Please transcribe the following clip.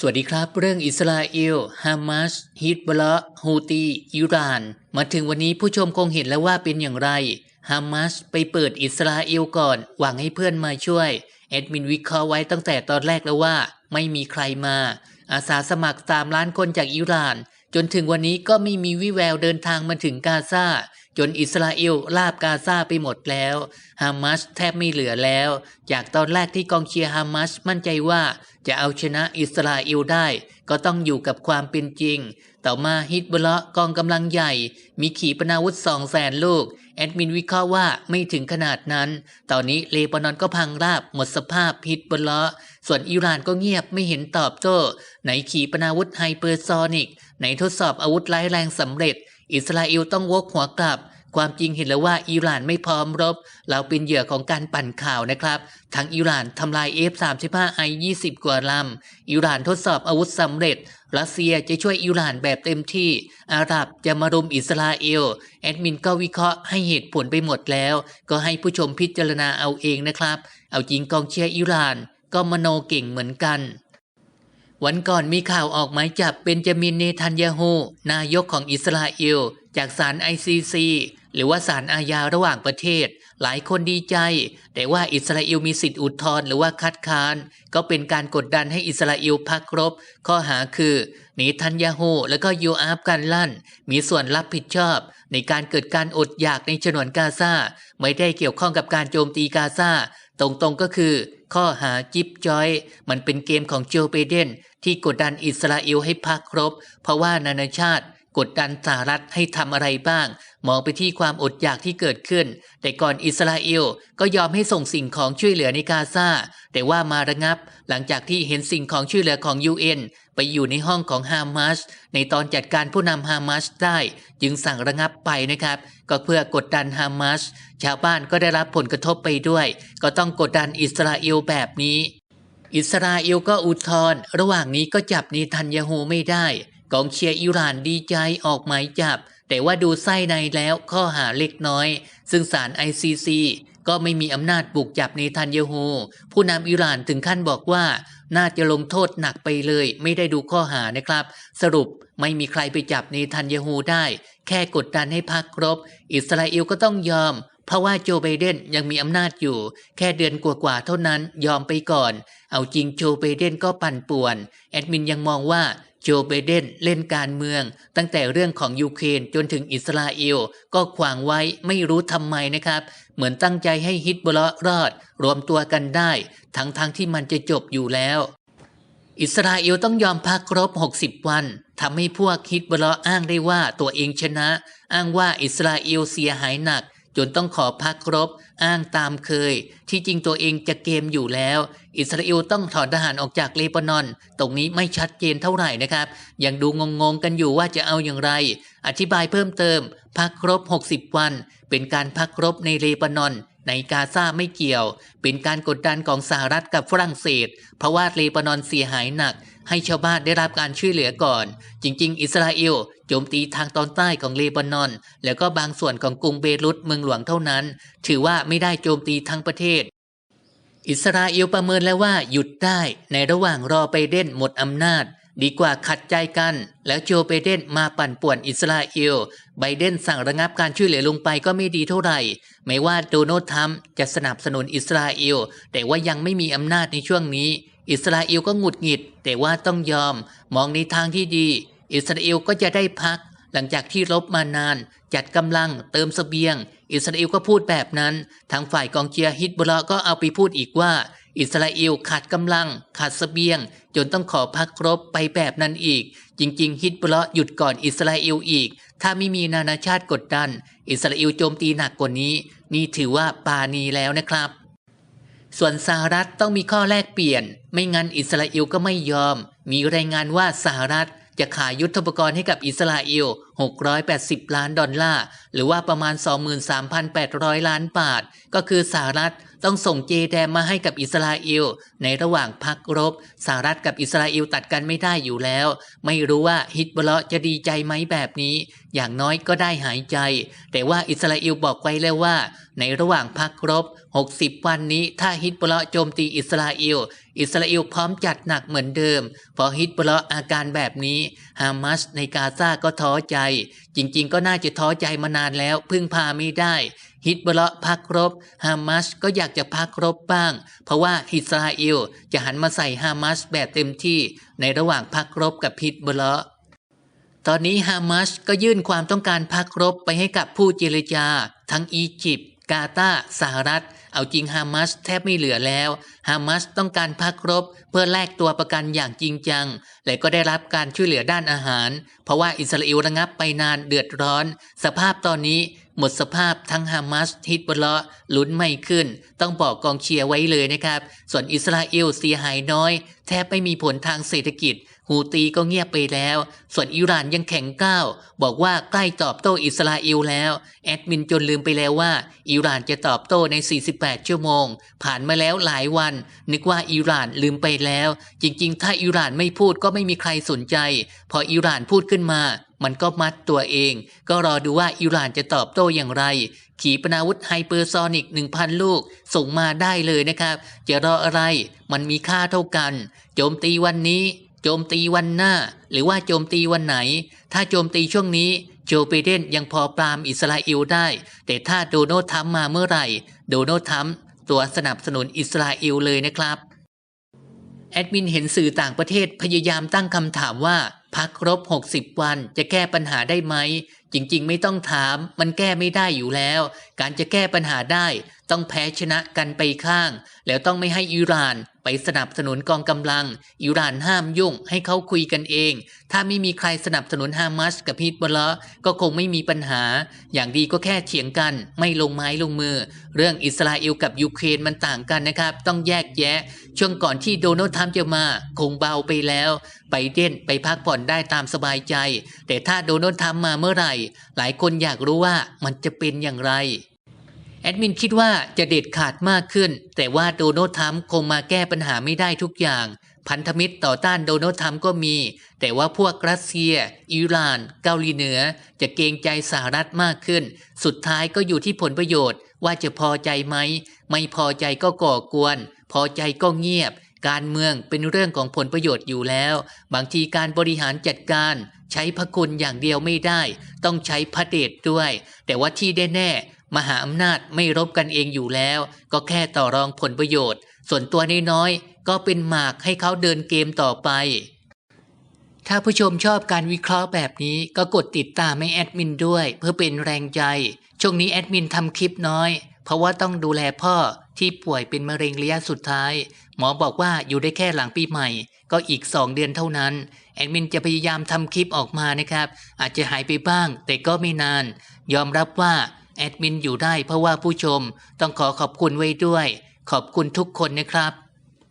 สวัสดีครับ เรื่องอิสราเอล ฮามาส ฮิตบลาฮูตี อิหร่าน มาถึงวันนี้ผู้ชมคงเห็นแล้วว่าเป็นอย่างไร ฮามาสไปเปิดอิสราเอลก่อน หวังให้เพื่อนมาช่วย แอดมินวิเคราะห์ไว้ตั้งแต่ตอนแรกแล้วว่า ไม่มีใครมา อาสาสมัครสามล้านคนจากอิหร่าน จนถึงวันนี้ก็ไม่มีวิแววเดินทางมาถึงกาซา จนอิสราเอลลาบกาซาไปหมดแล้ว ฮามาสแทบไม่เหลือแล้ว จากตอนแรกที่กองเชียร์ฮามาสมั่นใจว่าจะเอาชนะอิสราเอลได้ ก็ต้องอยู่กับความเป็นจริง ต่อมาฮิตบลาะกองกำลังใหญ่ มีขีปนาวุธสองแสนลูก แอดมินวิเคราะห์ว่าไม่ถึงขนาดนั้น ตอนนี้เลบานอนก็พังราบหมดสภาพฮิตบลาะส่วนอิหร่านก็เงียบไม่เห็นตอบโต้ ไหนขีปนาวุธไฮเปอร์ซอนิก ไหนทดสอบอาวุธร้ายแรงสำเร็จ อิสราเอลต้องวกหัวกลับ ความจริงเห็นแล้วว่าอิหร่านไม่พร้อมรบ เราเป็นเหยื่อของการปั่นข่าวนะครับ ทั้งอิหร่านทำลาย F-35I 20 กว่าลำอิหร่านทดสอบอาวุธสำเร็จ รัสเซียจะช่วยอิหร่านแบบเต็มที่ อาหรับจะมารุมอิสราเอล แอดมินก็วิเคราะห์ให้เหตุผลไปหมดแล้ว ก็ให้ผู้ชมพิจารณาเอาเองนะครับ เอาจริงกองเชียร์อิหร่าน ก็มโนเก่งเหมือนกัน วันก่อนมีข่าวออกหมายจับเบนจามินเนทันยาฮูนายกของอิสราเอล จากศาล ICC หรือว่าศาลอาญาระหว่างประเทศ หลายคนดีใจ แต่ว่าอิสราเอลมีสิทธิอุทธรณ์หรือว่าคัดค้าน ก็เป็นการกดดันให้อิสราเอลพักรบ ข้อหาคือเนทันยาฮูและก็ยูอาฟกันลั่น มีส่วนรับผิดชอบ ในการเกิดการอดอยากในฉนวนกาซาไม่ได้เกี่ยวข้องกับการโจมตีกาซา ตรงๆก็คือ ข้อหาจิบจอย มันเป็นเกมของโจไบเดนที่กดดันอิสราเอลให้พักครบ เพราะว่านานาชาติ กดดันสหรัฐให้ทำอะไรบ้าง มองไปที่ความอดอยากที่เกิดขึ้น แต่ก่อนอิสราเอลก็ยอมให้ส่งสิ่งของช่วยเหลือในกาซาแต่ว่ามาระงับ หลังจากที่เห็นสิ่งของช่วยเหลือของ UN ไปอยู่ในห้องของฮามาสในตอนจัดการผู้นำฮามาสได้ จึงสั่งระงับไปนะครับ ก็เพื่อกดดันฮามาสชาวบ้านก็ได้รับผลกระทบไปด้วย ก็ต้องกดดันอิสราเอลแบบนี้ อิสราเอลก็อุทธรณ์ระหว่างนี้ก็จับนีทันยาฮูไม่ได้ กองเชียร์อิหร่านดีใจออกหมายจับ แต่ว่าดูไส้ในแล้วข้อหาเล็กน้อย ซึ่งศาล ICC ก็ไม่มีอำนาจบุกจับเนทันยาฮูผู้นำอิหร่านถึงขั้นบอกว่า น่าจะลงโทษหนักไปเลย ไม่ได้ดูข้อหานะครับ สรุปไม่มีใครไปจับเนทันยาฮูได้ แค่กดดันให้พักครบ อิสราเอลก็ต้องยอม เพราะว่าโจไบเดนยังมีอำนาจอยู่ แค่เดือนกว่าๆเท่านั้นยอมไปก่อน เอาจริงโจไบเดนก็ปั่นป่วน แอดมินยังมองว่าโจไบเดนเล่นการเมือง ตั้งแต่เรื่องของยูเครนจนถึงอิสราเอล ก็ขวางไว้ไม่รู้ทำไมนะครับ เหมือนตั้งใจให้ฮิตบลาะรอด รวมตัวกันได้ ทั้งๆทที่มันจะจบอยู่แล้ว อิสราเอลต้องยอมพักครบ 60 วันทำให้พวกฮิตบลาะอ้างได้ว่าตัวเองชนะ อ้างว่าอิสราเอลเสียหายหนัก จนต้องขอพักครบอ้างตามเคย ที่จริงตัวเองจะเกมอยู่แล้ว อิสราเอลต้องถอนทหารออกจากเลบานอน ตรงนี้ไม่ชัดเจนเท่าไหร่นะครับ ยังดูงงๆกันอยู่ว่าจะเอาอย่างไร อธิบายเพิ่มเติม พักครบ 60 วัน เป็นการพักครบในเลบานอนในกาซาไม่เกี่ยว เป็นการกดดันของสหรัฐกับฝรั่งเศส เพราะว่าเลบานอนเสียหายหนัก ให้ชาวบ้านได้รับการช่วยเหลือก่อน จริง ๆ อิสราเอล โจมตีทางตอนใต้ของเลบานอน แล้วก็บางส่วนของกรุงเบรุตเมืองหลวงเท่านั้น ถือว่าไม่ได้โจมตีทั้งประเทศ อิสราเอลประเมินแล้วว่าหยุดได้ในระหว่างรอไบเด่นหมดอำนาจ ดีกว่าขัดใจกัน แล้วโจไบเด่นมาปั่นป่วนอิสราเอลไบเดนสั่งระงับการช่วยเหลือลงไปก็ไม่ดีเท่าไหร่ ไม่ว่าโดนัลด์ทรัมป์จะสนับสนุนอิสราเอลแต่ว่ายังไม่มีอำนาจในช่วงนี้ อิสราเอลก็หงุดหงิด แต่ว่าต้องยอมมองในทางที่ดี อิสราเอลก็จะได้พัก หลังจากที่รบมานาน จัดกำลังเติมสเสบียง อิสราเอลก็พูดแบบนั้น ทางฝ่ายกองเชียร์ฮิตบลาก็เอาไปพูดอีกว่า อิสราเอลขาดกำลัง ขาดสเสบียง จนต้องขอพักรบไปแบบนั้นอีก จริง ๆ ฮิตบลาหยุดก่อนอิสราเอลอีก ถ้าไม่มีนานาชาติกดดัน อิสราเอลโจมตีหนักกว่านี้ นี่ถือว่าปาณีแล้วนะครับส่วนสหรัฐต้องมีข้อแลกเปลี่ยน ไม่งั้นอิสราเอลก็ไม่ยอม มีรายงานว่าสหรัฐ จะขายยุทธปกรณ์ให้กับอิสราเอล 680 ล้านดอลลาร์ หรือว่าประมาณ 23,800 ล้านบาท ก็คือสหรัฐต้องส่งเจแดมมาให้กับอิสราเอล ในระหว่างพักรบสหรัฐกับอิสราเอลตัดกันไม่ได้อยู่แล้ว ไม่รู้ว่าฮิตบลจะดีใจไหมแบบนี้ อย่างน้อยก็ได้หายใจ แต่ว่าอิสราเอลบอกไว้แล้วว่า ในระหว่างพักรบ 60 วันนี้ถ้าฮิตบลโจมตีอิสราเอลอิสราเอลพร้อมจัดหนักเหมือนเดิม พอฮิตบลอาการแบบนี้ฮามาสในกาซาก็ท้อใจจริงๆ ก็น่าจะท้อใจมานานแล้ว พึ่งพาไม่ได้ ฮิตบลาพักรบฮามาสก็อยากจะพักรบบ้าง เพราะว่าอิสราเอลจะหันมาใส่ฮามาสแบบเต็มที่ในระหว่างพักรบกับฮิตบลาตอนนี้ฮามาสก็ยื่นความต้องการพักรบไปให้กับผู้เจรจา ทั้งอียิปต์กาตาร์สหรัฐ เอาจริงฮามาสแทบไม่เหลือแล้วฮามาสต้องการพักรบ เพื่อแลกตัวประกันอย่างจริงจัง และก็ได้รับการช่วยเหลือด้านอาหาร เพราะว่าอิสราเอลระงับไปนานเดือดร้อน สภาพตอนนี้หมดสภาพทั้งฮามาสฮิตบลาลุ้นไม่ขึ้น ต้องบอกกองเชียร์ไว้เลยนะครับ ส่วนอิสราเอลเสียหายน้อย แทบไม่มีผลทางเศรษฐกิจ ฮูตีก็เงียบไปแล้ว ส่วนอิหร่านยังแข็งก้าว บอกว่าใกล้ตอบโต้อิสราเอลแล้ว แอดมินจนลืมไปแล้วว่า อิหร่านจะตอบโต้ใน 48 ชั่วโมง ผ่านมาแล้วหลายวัน นึกว่าอิหร่านลืมไปแล้ว จริงๆ ถ้าอิหร่านไม่พูดก็ไม่มีใครสนใจ พออิหร่านพูดขึ้นมามันก็มัดตัวเอง ก็รอดูว่าอิหร่านจะตอบโต้อย่างไร ขีปนาวุธไฮเปอร์ซอนิก 1,000 ลูก ส่งมาได้เลยนะครับ จะรออะไร มันมีค่าเท่ากัน โจมตีวันนี้ โจมตีวันหน้า หรือว่าโจมตีวันไหน ถ้าโจมตีช่วงนี้โจไบเดนยังพอปรามอิสราเอลได้ แต่ถ้าโดนัลด์ทรัมป์มาเมื่อไหร่โดนัลด์ทรัมป์ตัวสนับสนุนอิสราเอลเลยนะครับแอดมินเห็นสื่อต่างประเทศพยายามตั้งคำถามว่าพักครบ 60 วันจะแก้ปัญหาได้ไหม จริงๆ ไม่ต้องถาม มันแก้ไม่ได้อยู่แล้ว การจะแก้ปัญหาได้ ต้องแพ้ชนะกันไปข้าง แล้วต้องไม่ให้อิหร่าน ไปสนับสนุนกองกำลัง อิหร่านห้ามยุ่งให้เขาคุยกันเอง ถ้าไม่มีใครสนับสนุนฮามาสกับฮิตบอลละก็คงไม่มีปัญหา อย่างดีก็แค่เถียงกัน ไม่ลงไม้ลงมือ เรื่องอิสราเอลกับยูเครนมันต่างกันนะครับ ต้องแยกแยะ ช่วงก่อนที่โดนัลด์ทรัมป์จะมา คงเบาไปแล้วไปเด่นไปพักผ่อนได้ตามสบายใจ แต่ถ้าโดนัลด์ทรัมป์มาเมื่อไหร่ หลายคนอยากรู้ว่ามันจะเป็นอย่างไร แอดมินคิดว่าจะเด็ดขาดมากขึ้น แต่ว่าโดนัลด์ทรัมป์คงมาแก้ปัญหาไม่ได้ทุกอย่าง พันธมิตรต่อต้านโดนัลด์ทรัมป์ก็มี แต่ว่าพวกรัสเซีย อิหร่าน เกาหลีเหนือ จะเกรงใจสหรัฐมากขึ้น สุดท้ายก็อยู่ที่ผลประโยชน์ ว่าจะพอใจไหม ไม่พอใจก็ก่อกวน พอใจก็เงียบ การเมืองเป็นเรื่องของผลประโยชน์อยู่แล้ว บางทีการบริหารจัดการใช้พระคุณอย่างเดียวไม่ได้ ต้องใช้พระเดชด้วย แต่ว่าที่แน่ๆ มหาอำนาจไม่รบกันเองอยู่แล้ว ก็แค่ต่อรองผลประโยชน์ ส่วนตัวน้อยๆก็เป็นหมากให้เขาเดินเกมต่อไป ถ้าผู้ชมชอบการวิเคราะห์แบบนี้ก็กดติดตามให้แอดมินด้วย เพื่อเป็นแรงใจ ช่วงนี้แอดมินทำคลิปน้อย เพราะว่าต้องดูแลพ่อที่ป่วยเป็นมะเร็งระยะสุดท้าย หมอบอกว่าอยู่ได้แค่หลังปีใหม่ ก็อีก 2 เดือนเท่านั้น แอดมินจะพยายามทำคลิปออกมานะครับ อาจจะหายไปบ้าง แต่ก็ไม่นาน ยอมรับว่า แอดมินอยู่ได้เพราะว่าผู้ชมต้องขอขอบคุณไว้ด้วย ขอบคุณทุกคนนะครับ